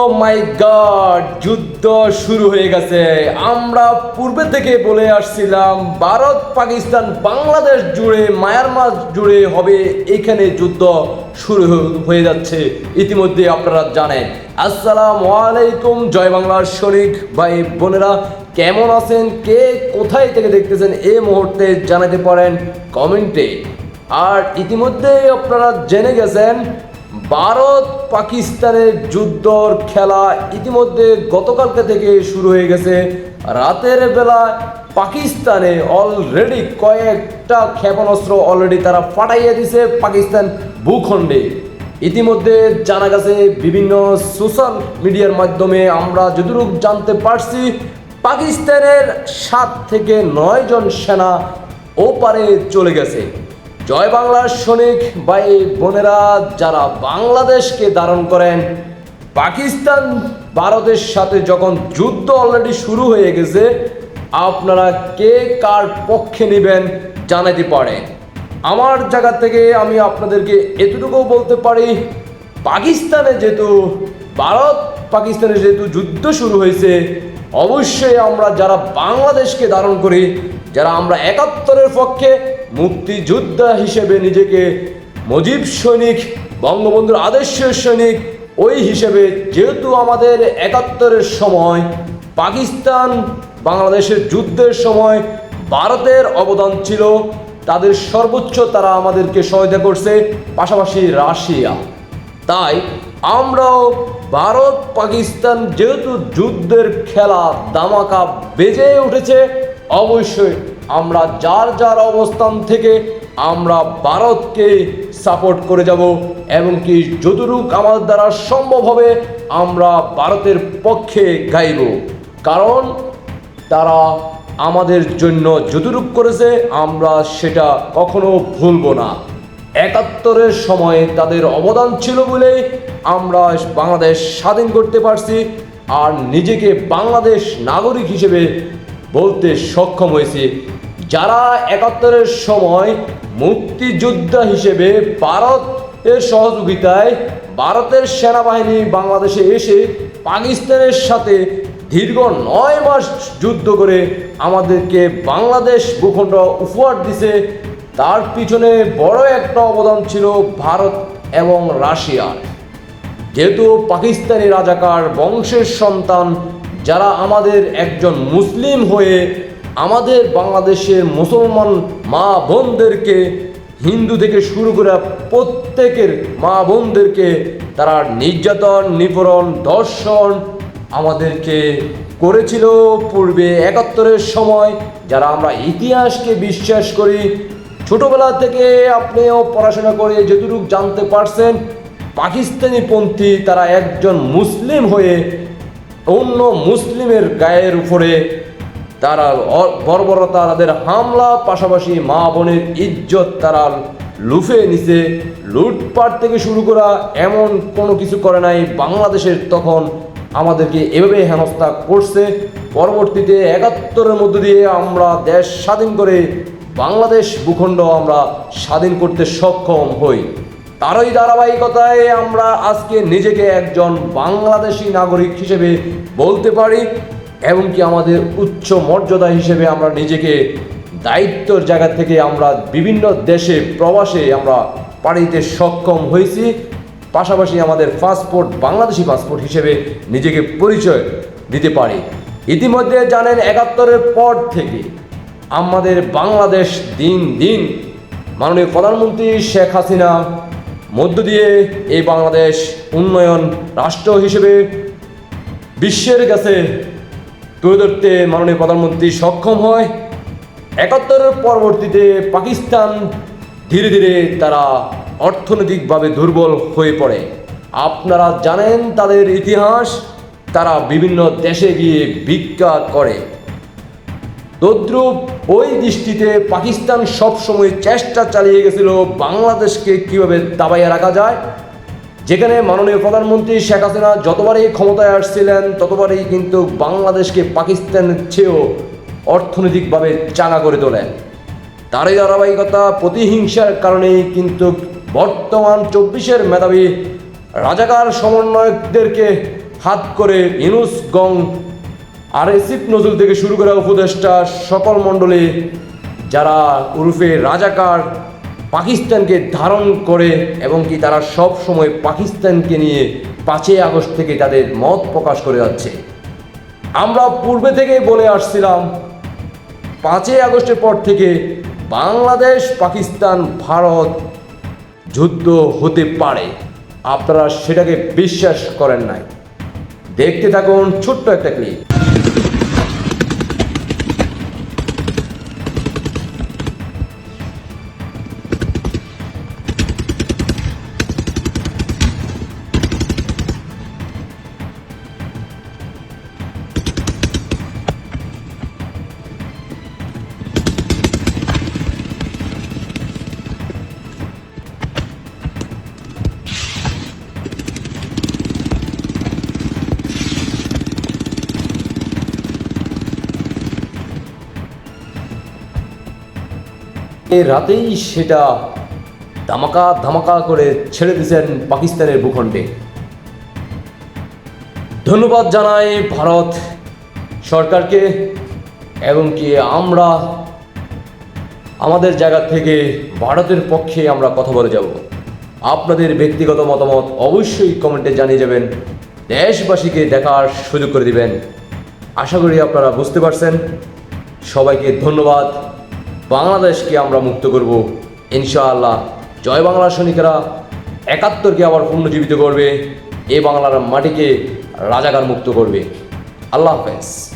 ও মাই god যুদ্ধ শুরু হয়ে গেছে। আমরা পূর্বে থেকে বলে আসছিলাম, ভারত, পাকিস্তান, বাংলাদেশ জুড়ে, মায়ানমার জুড়ে হবে এখানে যুদ্ধ শুরু হয়ে যাচ্ছে। ইতিমধ্যে আপনারা জানেন। আসসালামু আলাইকুম, জয় বাংলার শরিক ভাই বোনেরা, কেমন আছেন? কে কোথায় থেকে দেখতেছেন এই মুহূর্তে জানাতে পারেন কমেন্টে। আর ইতিমধ্যে আপনারা জেনে গেছেন ভারত পাকিস্তানের যুদ্ধর খেলা ইতিমধ্যে গতকালকে থেকে শুরু হয়ে গেছে। রাতের বেলা পাকিস্তানে অলরেডি কয়েকটা ক্ষেপণাস্ত্র অলরেডি তারা ফাটাইয়ে দিছে পাকিস্তান ভূখণ্ডে। ইতিমধ্যে জানা গেছে বিভিন্ন সোশ্যাল মিডিয়ার মাধ্যমে আমরা যতটুকু জানতে পারছি, পাকিস্তানের সাত থেকে নয় জন সেনা ওপারে চলে গেছে। জয় বাংলার সৈনিক ভাই বোনেরা যারা বাংলাদেশকে ধারণ করেন, পাকিস্তান ভারতের সাথে যখন যুদ্ধ অলরেডি শুরু হয়ে গেছে, আপনারা কে কার পক্ষে নেবেন জানাতে পারেন আমার জায়গা থেকে আমি আপনাদেরকে এতটুকু বলতে পারি, পাকিস্তানে যেহেতু, ভারত পাকিস্তানে যেহেতু যুদ্ধ শুরু হয়েছে, অবশ্যই আমরা যারা বাংলাদেশকে ধারণ করি, যারা আমরা একাত্তরের পক্ষে মুক্তিযোদ্ধা হিসেবে নিজেকে মজিব সৈনিক, বঙ্গবন্ধুর আদর্শের সৈনিক, ওই হিসেবে যেহেতু আমাদের একাত্তরের সময়, পাকিস্তান বাংলাদেশের যুদ্ধের সময় ভারতের অবদান ছিল, তাদের সর্বোচ্চ তারা আমাদেরকে সহায়তা করছে, পাশাপাশি রাশিয়া। তাই আমরাও ভারত, পাকিস্তান যেহেতু যুদ্ধের খেলা দামাকা বেজে উঠেছে, অবশ্যই আমরা যার যার অবস্থান থেকে আমরা ভারতকে সাপোর্ট করে যাব এবং কি যতটুক আমাদের দ্বারা সম্ভব হবে, আমরা ভারতের পক্ষে গাইব। কারণ তারা আমাদের জন্য যতটুক করেছে, আমরা সেটা কখনো ভুলবো না। একাত্তরের সময়ে তাদের অবদান ছিল বলে আমরা বাংলাদেশ স্বাধীন করতে পারছি, আর নিজেকে বাংলাদেশ নাগরিক হিসেবে বলতে সক্ষম হয়েছি। যারা একাত্তরের সময় মুক্তিযোদ্ধা হিসেবে ভারতের সহযোগিতায় ভারতের সেনাবাহিনী বাংলাদেশে এসে পাকিস্তানের সাথে দীর্ঘ নয় মাস যুদ্ধ করে আমাদেরকে বাংলাদেশ ভূখণ্ড উপহার দিছে, তার পিছনে বড় একটা অবদান ছিল ভারত এবং রাশিয়ার। যেহেতু পাকিস্তানি রাজাকার বংশের সন্তান যারা আমাদের একজন মুসলিম হয়ে আমাদের বাংলাদেশের মুসলমান মা বোনদেরকে, হিন্দু থেকে শুরু করে প্রত্যেকের মা বোনদেরকে তারা নির্যাতন, নিপীড়ন দর্শন আমাদেরকে করেছিল পূর্বে একাত্তরের সময়। যারা আমরা ইতিহাসকে বিশ্বাস করি, ছোটবেলা থেকে আপনিও পড়াশোনা করে যতটুকু জানতে পারছেন পাকিস্তানি পন্থী তারা একজন মুসলিম হয়ে অন্য মুসলিমের গায়ের উপরে তারা বর্বরতা, তাদের হামলা, পাশাপাশি মা বোনের ইজ্জত তারা লুফে নিছে। লুটপাট থেকে শুরু করা এমন কোনো কিছু করে নাই। বাংলাদেশের তখন আমাদেরকে এভাবে হেনস্থা করছে। পরবর্তীতে একাত্তরের মধ্য দিয়ে আমরা দেশ স্বাধীন করে বাংলাদেশ ভূখণ্ড আমরা স্বাধীন করতে সক্ষম হই। তারই ধারাবাহিকতায় আমরা আজকে নিজেকে একজন বাংলাদেশি নাগরিক হিসেবে বলতে পারি এবং কি আমাদের উচ্চ মর্যাদা হিসেবে আমরা নিজেকে দায়িত্বর জায়গা থেকে আমরা বিভিন্ন দেশে, প্রবাসে আমরা পাড়িতে সক্ষম হয়েছি। পাশাপাশি আমাদের পাসপোর্ট, বাংলাদেশি পাসপোর্ট হিসেবে নিজেকে পরিচয় দিতে পারি। ইতিমধ্যে জানেন একাত্তরের পর থেকে আমাদের বাংলাদেশ দিন দিন মাননীয় প্রধানমন্ত্রী শেখ হাসিনা মধ্য দিয়ে এই বাংলাদেশ উন্নয়ন রাষ্ট্র হিসেবে বিশ্বের কাছে তুলে ধরতে মাননীয় প্রধানমন্ত্রী সক্ষম হয়। একাত্তরের পরবর্তীতে পাকিস্তান ধীরে ধীরে তারা অর্থনৈতিকভাবে দুর্বল হয়ে পড়ে। আপনারা জানেন তাদের ইতিহাস, তারা বিভিন্ন দেশে গিয়ে ভিক্ষা করে। তদ্রুপ ওই দৃষ্টিতে পাকিস্তান সবসময় চেষ্টা চালিয়ে গেছিল বাংলাদেশকে কীভাবে দাবাইয়া রাখা যায়। যেখানে মাননীয় প্রধানমন্ত্রী শেখ হাসিনা যতবারই ক্ষমতায় আসছিলেন, ততবারই কিন্তু বাংলাদেশকে পাকিস্তানের চেয়েও অর্থনৈতিকভাবে চাঙা করে তোলেন। তারই ধারাবাহিকতা প্রতিহিংসার কারণেই কিন্তু বর্তমান চব্বিশের মেধাবী রাজাকার সমন্বয়কদেরকে হাত করে ইনুস গং আর এসিফ নজরুল থেকে শুরু করা উপদেষ্টা সকল মণ্ডলী, যারা উরুফে রাজাকার পাকিস্তানকে ধারণ করে এবং কি তারা সব সময় পাকিস্তানকে নিয়ে পাঁচই আগস্ট থেকে তাদের মত প্রকাশ করে যাচ্ছে। আমরা পূর্বে থেকেই বলে আসছিলাম, পাঁচই আগস্টের পর থেকে বাংলাদেশ, পাকিস্তান, ভারত যুদ্ধ হতে পারে। আপনারা সেটাকে বিশ্বাস করেন নাই। দেখতে থাকুন ছোট্ট একটা ক্লিপ রাতেই সেটা ধামাকা ধামাকা করে ছেড়ে দিয়েছেন পাকিস্তানের ভূখণ্ডে। ধন্যবাদ জানাই ভারত সরকারকে এবং কি আমরা আমাদের জায়গা থেকে ভারতের পক্ষে আমরা কথা বলে যাব। আপনাদের ব্যক্তিগত মতামত অবশ্যই কমেন্টে জানিয়ে যাবেন। দেশবাসীকে দেখার সুযোগ করে দিবেন। আশা করি আপনারা বুঝতে পারছেন। সবাইকে ধন্যবাদ। বাংলাদেশকে আমরা মুক্ত করব। ইনশাআল্লাহ। জয় বাংলা সৈনিকেরা, একাত্তরকে আবার পুনর্জীবিত করবে। এ বাংলার মাটিকে রাজাকার মুক্ত করবে। আল্লাহ হাফেজ।